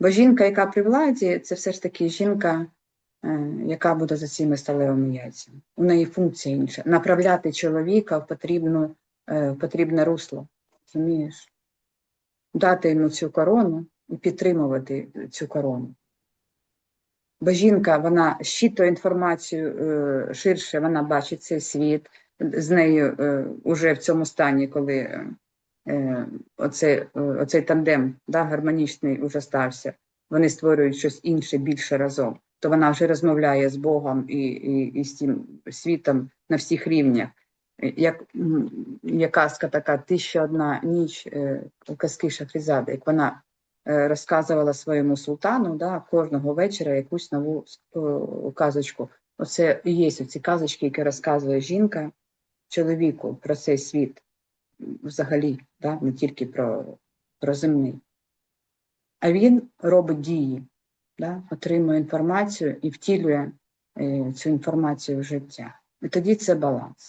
Бо жінка, яка при владі, це все ж таки жінка, е, яка буде за цими сталевими яйцями. У неї функція інша. Направляти чоловіка в, потрібну, е, в потрібне русло. Розумієш? Дати йому цю корону і підтримувати цю корону. Бо жінка, вона щитує інформацію е, ширше, вона бачить цей світ, з нею е, уже в цьому стані, коли е, е, оце, е, оцей тандем да, гармонічний уже стався, вони створюють щось інше, більше разом, то вона вже розмовляє з Богом і, і, і з цим світом на всіх рівнях. Як є казка така тисяча одна ніч е, казки Шахрізади, як вона розказувала своєму султану да, кожного вечора якусь нову казочку. Оце і є ці казочки, які розказує жінка чоловіку про цей світ взагалі, да, не тільки про, про земний. А він робить дії, да, отримує інформацію і втілює е, цю інформацію в життя. І тоді це баланс.